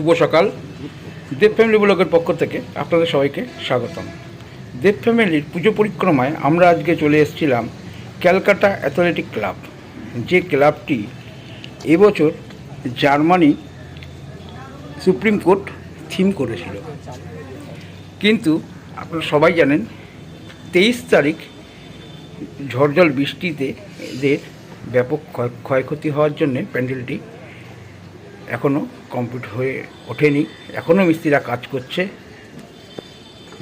শুভ সকাল। দেব ফ্যামিলি ব্লগের পক্ষ থেকে আপনাদের সবাইকে স্বাগতম। দেব ফ্যামিলির পুজো পরিক্রমায় আমরা আজকে চলে এসেছিলাম ক্যালকাটা অ্যাথলেটিক ক্লাব। যে ক্লাবটি এবছর জার্মানি সুপ্রিম কোর্ট থিম করেছিল। কিন্তু আপনারা সবাই জানেন, তেইশ তারিখ ঝড়জল বৃষ্টিতে এদের ব্যাপক ক্ষয় ক্ষয়ক্ষতি হওয়ার জন্যে প্যান্ডেলটি এখনও কমপ্লিট হয়ে ওঠেনি। এখনও মিস্ত্রিরা কাজ করছে।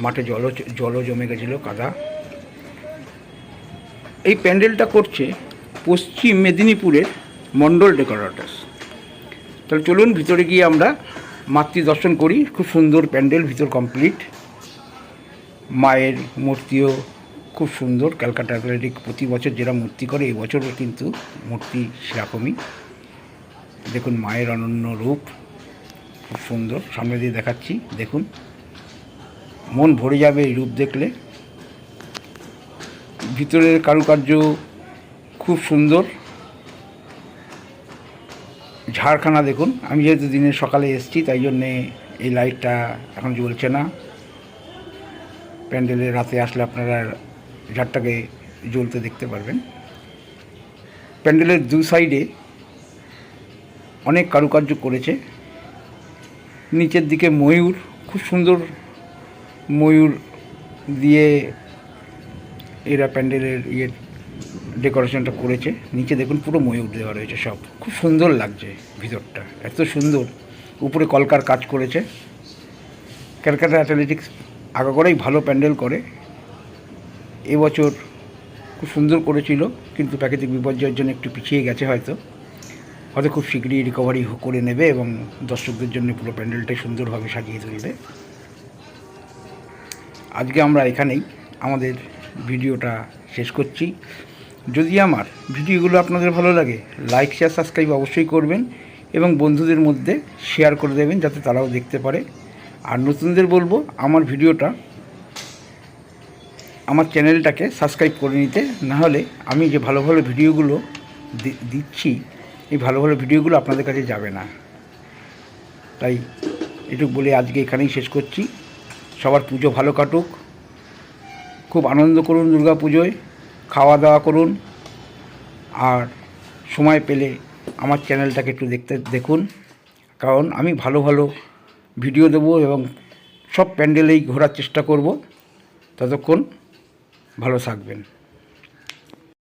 মাঠে জলও জলও জমে গেছিল, কাদা। এই প্যান্ডেলটা করছে পশ্চিম মেদিনীপুরের মণ্ডল ডেকোরেটার্স। তাহলে চলুন ভিতরে গিয়ে আমরা মাতৃ দর্শন করি। খুব সুন্দর প্যান্ডেল, ভিতর কমপ্লিট মায়ের মূর্তিও খুব সুন্দর। ক্যালকাটা প্রতি বছর যেটা মূর্তি করে এই বছরও কিন্তু মূর্তি সেরকমই। দেখুন, মায়ের অনন্য রূপ। খুব সুন্দর। সামনে দিয়ে দেখাচ্ছি, দেখুন। মন ভরে যাবে এই রূপ দেখলে। ভিতরের কারুকার্য খুব সুন্দর। ঝাড়খানা দেখুন। আমি যেহেতু দিনের সকালে এসেছি, তাই জন্যে এই লাইটটা এখন জ্বলছে না। প্যান্ডেলে রাতে আসলে আপনারা ঝাড়টাকে জ্বলতে দেখতে পারবেন। প্যান্ডেলের দু সাইডে অনেক কারুকার্য করেছে। নিচের দিকে ময়ূর, খুব সুন্দর ময়ূর দিয়ে এরা প্যান্ডেলের ইয়ে ডেকোরেশনটা করেছে। নিচে দেখুন পুরো ময়ূর দেওয়া রয়েছে সব। খুব সুন্দর লাগছে ভিতরটা, এত সুন্দর। উপরে কলকার কাজ করেছে। ক্যালকাটা অ্যাথলেটিক্স আগা করেই ভালো প্যান্ডেল করে। এবছর খুব সুন্দর করেছিল, কিন্তু প্রাকৃতিক বিপর্যয়ের জন্য একটু পিছিয়ে গেছে হয়তো। হয়তো খুব শীঘ্রই রিকভারি করে নেবে এবং দর্শকদের জন্য পুরো প্যান্ডেলটাই সুন্দরভাবে সাজিয়ে তুলবে। আজকে আমরা এখানেই আমাদের ভিডিওটা শেষ করছি। যদি আমার ভিডিওগুলো আপনাদের ভালো লাগে লাইক শেয়ার সাবস্ক্রাইব অবশ্যই করবেন এবং বন্ধুদের মধ্যে শেয়ার করে দেবেন যাতে তারাও দেখতে পারে। আর নতুনদের বলব, আমার ভিডিওটা আমার চ্যানেলটাকে সাবস্ক্রাইব করে নিতে। নাহলে আমি যে ভালো ভালো ভিডিওগুলো দিচ্ছি এই ভালো ভালো ভিডিওগুলো আপনাদের কাছে যাবে না। তাই এটুকু বলে আজকে এখানেই শেষ করছি। সবার পুজো ভালো কাটুক। খুব আনন্দ করুন দুর্গা পুজোয়, খাওয়া দাওয়া করুন। আর সময় পেলে আমার চ্যানেলটাকে একটু দেখতে, দেখুন। কারণ আমি ভালো ভালো ভিডিও দেবো এবং সব প্যান্ডেলেই ঘোরার চেষ্টা করব। ততক্ষণ ভালো থাকবেন।